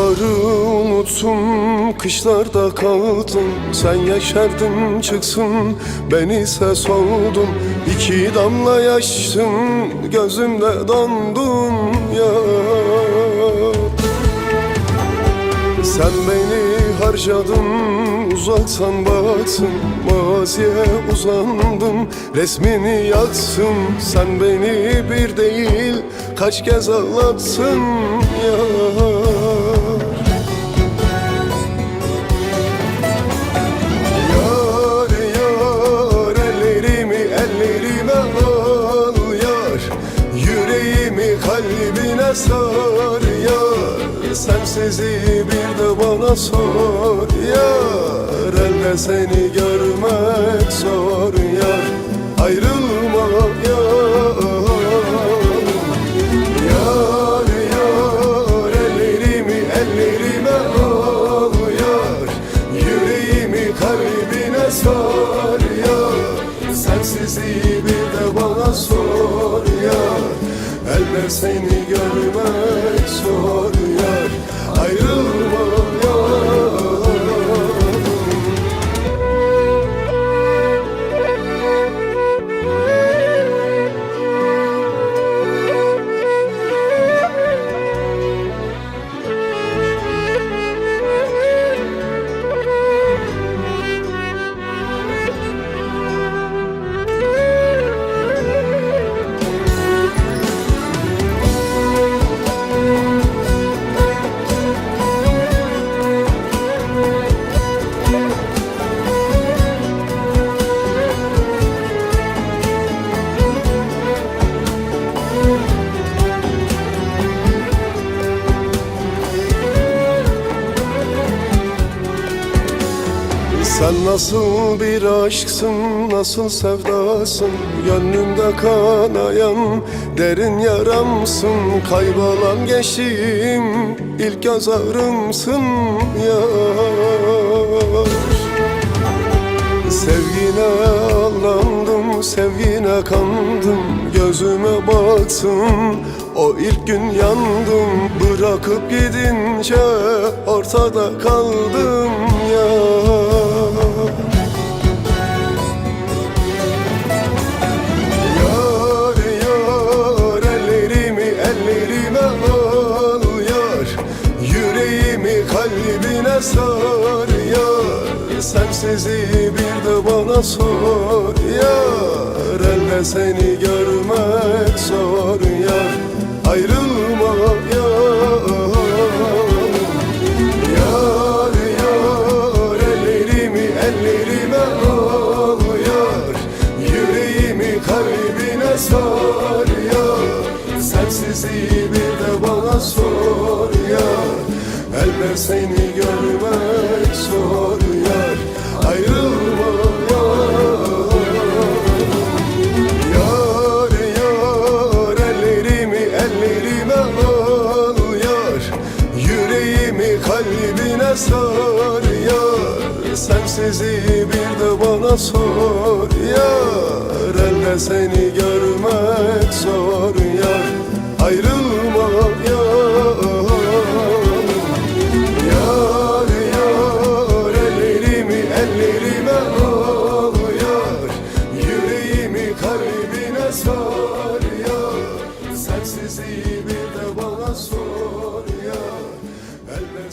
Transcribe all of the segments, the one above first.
Baharı unuttum, kışlarda kaldım. Sen yeşerdin çıksın, ben ise soldum İki damla yaştım, gözümde dondun ya. Sen beni harcadın, uzaktan baktın. Maziye uzandım, resmini yaktım. Sen beni bir değil, kaç kez ağlattın ya sar yar Sensizi bir de bana sor yar Elde seni görmek zor yar Ayrılma seni görmek Sen nasıl bir aşksın, nasıl sevdasın? Gönlümde kanayan derin yaramsın. Kaybolan geçtiğim ilk göz ağrımsın yar Sevgine aldandım, sevgine kandım. Gözüme baktım, o ilk gün yandım Bırakıp gidince ortada kaldım ya. Yar yar ellerimi ellerime al yar. Yüreğimi kalbine sar yar. Sensizi bir de bana sor yar. Elde seni görmek sor yar. Eller seni görmek zor yar. Ayrılma Yar. Yar ellerimi ellerime al yar. Yüreğimi kalbine sar yar. Sensizi bir de bana sor yar. Elde seni görmek zor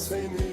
seni